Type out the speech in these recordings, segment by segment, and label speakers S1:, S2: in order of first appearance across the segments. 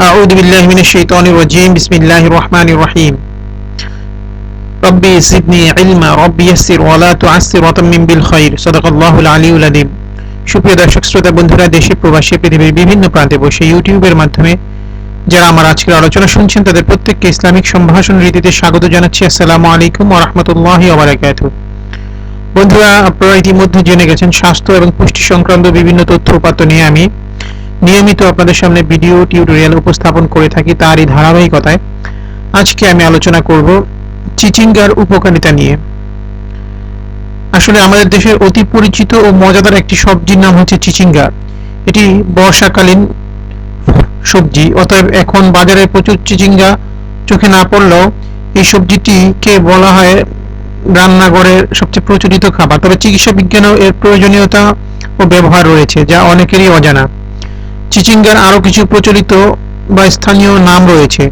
S1: أعوذ بالله من الشيطان الرجيم بسم الله الرحمن الرحيم ربي زدني علما ربي يسر ولا تعسر وتمم بالخير صدق الله العلي العظيم সুপ্রিয় দর্শক শ্রোতা বন্ধুরা দেশে প্রবাসী পৃথিবীর বিভিন্ন প্রান্তে বসে ইউটিউবের মাধ্যমে যারা আমার আজকের আলোচনা শুনছেন তাদের প্রত্যেককে ইসলামিক সম্ভাষণ রীতিতে স্বাগত জানাচ্ছি আসসালামু আলাইকুম ওয়া রাহমাতুল্লাহি ওয়া বারাকাতুহু বন্ধুরা আপনারা ইতিমধ্যে জেনে গেছেন স্বাস্থ্য এবং পুষ্টি সংক্রান্ত বিভিন্ন তথ্য উপাত্ত নিয়ে আমি নিয়মিত আপনাদের সামনে ভিডিও টিউটোরিয়াল উপস্থাপন করে থাকি তারই ধারাবাহিকতায়। আজকে আমি আলোচনা করব চিচিঙ্গার উপকারিতা নিয়ে। আসলে আমাদের দেশের অতি পরিচিত ও মজাদার একটি সবজির নাম হচ্ছে চিচিঙ্গা। এটি বর্ষাকালীন সবজি, অতএব এখন বাজারে প্রচুর চিচিঙ্গা চোখে না পড়লেও এই সবজিটিকে বলা হয় রান্নাঘরের সবচেয়ে প্রচলিত খাবার। তবে চিকিৎসা বিজ্ঞানেও এর প্রয়োজনীয়তা ও ব্যবহার রয়েছে, যা অনেকেরই অজানা। চিচিঙ্গার আরও কিছু প্রচলিত বা স্থানীয় নাম রয়েছে।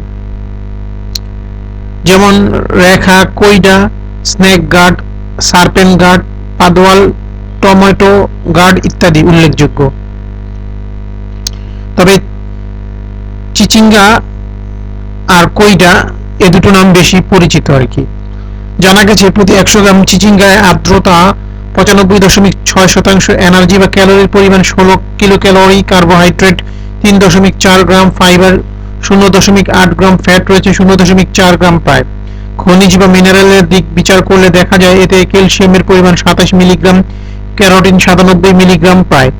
S1: যেমন রেখা, কইডা, স্নেক গার্ড সার্পেন গার্ড পাদোয়াল টমেটো গার্ড ইত্যাদি উল্লেখযোগ্য। তবে চিচিঙ্গা আর কইডা এ দুটো নাম বেশি পরিচিত আর কি জানা গেছে প্রতি একশো গ্রাম চিচিঙ্গায় আর্দ্রতা পঁচানব্বই দশমিক ছয় শতাংশ এনার্জি বা ক্যালোরির পরিমাণ ষোলো কিলো ক্যালোরি কার্বোহাইড্রেট তিন দশমিক চার গ্রাম, ফাইবার শূন্য দশমিক আট গ্রাম, ফ্যাট রয়েছে শূন্য দশমিক চার গ্রাম প্রায়। খনিজ বা মিনারেলের দিক বিচার করলে দেখা যায় এতে ক্যালসিয়ামের পরিমাণ সাতাশ মিলিগ্রাম, ক্যারোটিন সাতানব্বই মিলিগ্রাম প্রায়।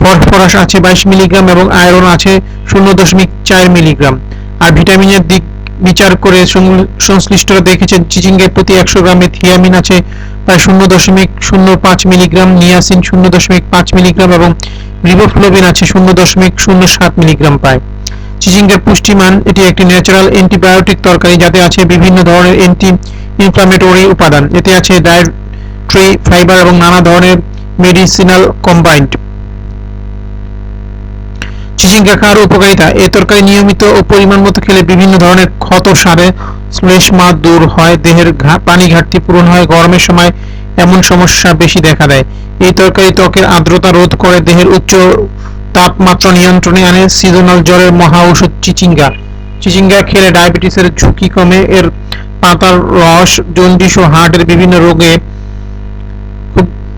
S1: ফসফরাস আছে বাইশ মিলিগ্রাম এবং আয়রন আছে শূন্য দশমিক চার মিলিগ্রাম। আর ভিটামিনের দিক বিচার করে সংশ্লিষ্টরা দেখেছেন চিচিঙ্গের প্রতি একশো গ্রামে থিয়ামিন আছে, প্রায় শূন্য দশমিক শূন্য পাঁচ মিলিগ্রাম, নিয়াসিন শূন্য দশমিক পাঁচ মিলিগ্রাম এবং রিবোফ্লোবিন আছে শূন্য দশমিক শূন্য সাত মিলিগ্রাম পায়। চিচিঙ্গার পুষ্টিমান, এটি একটি ন্যাচারাল অ্যান্টিবায়োটিক তরকারি যাতে আছে বিভিন্ন ধরনের অ্যান্টি ইনফ্লামেটরি উপাদান। এতে আছে ডায়েট্রি ফাইবার এবং নানা ধরনের মেডিসিনাল কম্বাইন্ড চিচিঙ্গা খাওয়ার উপকারিতা। এ তরকারি নিয়মিত ও পরিমাণ মতো খেলে বিভিন্ন ধরনের ক্ষত সারে শ্লেষ্মা দূর হয়। দেহের পানি ঘাটতি পূরণ হয়। গরমের সময় এমন সমস্যা বেশি দেখা দেয়। এই তরকারি ত্বকের আর্দ্রতা রোধ করে, দেহের উচ্চ তাপমাত্রা নিয়ন্ত্রণে আনে সিজনাল জ্বরের মহা ওষুধ চিচিঙ্গা। চিচিঙ্গা খেলে ডায়াবেটিসের ঝুঁকি কমে। এর পাতার রস, জন্ডিস ও হার্টের বিভিন্ন রোগে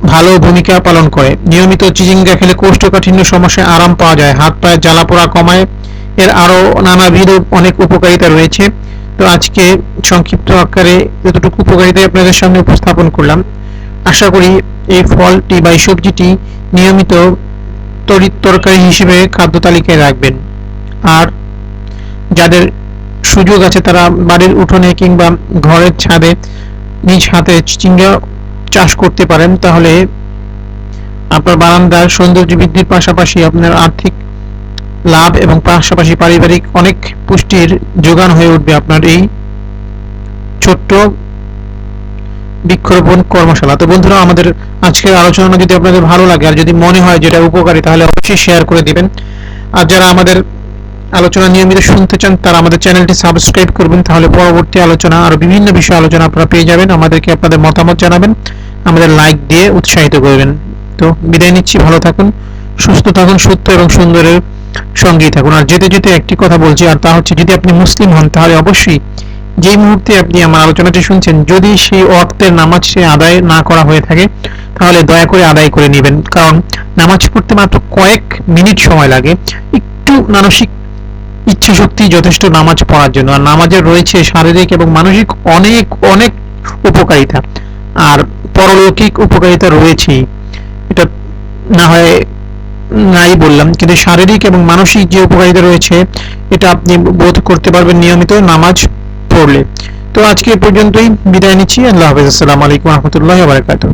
S1: ভালো ভূমিকা পালন করে। নিয়মিত চিচিঙ্গা খেলে কোষ্ঠকাঠিন্য সমস্যায় আরাম পাওয়া যায়। হাত পায়ে জ্বালা পোড়া কমায়। এর আরও নানাবিধ অনেক উপকারিতা রয়েছে। তো আজকে সংক্ষিপ্ত আকারে যতটুকু উপকারিতা আপনাদের সামনে উপস্থাপন করলাম। আশা করি এই ফলটি বা এই সবজিটি নিয়মিত তরি তরকারি হিসেবে খাদ্য তালিকায় রাখবেন। আর যাদের সুযোগ আছে তারা বাড়ির উঠোনে কিংবা ঘরের ছাদে নিজ হাতে চিচিঙ্গা চাষ করতে পারেন, তাহলে আপনার বারান্দার সৌন্দর্য বৃদ্ধির পাশাপাশি আপনার আর্থিক লাভ এবং পাশাপাশি পারিবারিক অনেক পুষ্টির যোগান হয়ে উঠবে আপনার এই ছোট্ট বৃক্ষরোপণ কর্মশালা। তো বন্ধুরা, আমাদের আজকের আলোচনা যদি আপনাদের ভালো লাগে আর যদি মনে হয় যেটা উপকারী, তাহলে অবশ্যই শেয়ার করে দিবেন। আর যারা আমাদের আলোচনা নিয়মিত শুনতে চান, তারা আমাদের চ্যানেলটি সাবস্ক্রাইব করবেন, তাহলে পরবর্তী আলোচনা আর বিভিন্ন বিষয়ে আলোচনা আপনারা পেয়ে যাবেন। আমাদেরকে আপনাদের মতামত জানাবেন। আমাদের লাইক দিয়ে উৎসাহিত করবেন। তো বিদায় নিচ্ছি, ভালো থাকুন, সুস্থ থাকুন সুস্থ এবং সুন্দরের সঙ্গেই থাকুন। আর যেতে যেতে একটি কথা বলছি, আর তা হচ্ছে যদি আপনি মুসলিম হন, তাহলে অবশ্যই যে মুহূর্তে আপনি আমার আলোচনাটি শুনছেন, যদি সেই অর্থের নামাজ সে আদায় না করা হয়ে থাকে, তাহলে দয়া করে আদায় করে নেবেন। কারণ নামাজ পড়তে মাত্র কয়েক মিনিট সময় লাগে। একটু মানসিক ইচ্ছা শক্তি যথেষ্ট নামাজ পড়ার জন্য। আর নামাজের রয়েছে শারীরিক এবং মানসিক অনেক অনেক উপকারিতা। আর পরলৌকিক উপকারিতা রয়েছে। এটা না হয় নাই বললাম, কিন্তু শারীরিক এবং মানসিক যে উপকারিতা রয়েছে, এটা আপনি বোধ করতে পারবেন নিয়মিত নামাজ পড়লে। তো আজকে পর্যন্তই বিদায় নিচ্ছি। আল্লাহ হাফেজ। আসসালামু আলাইকুম রহমতুল্লাহ বারকাতুহ।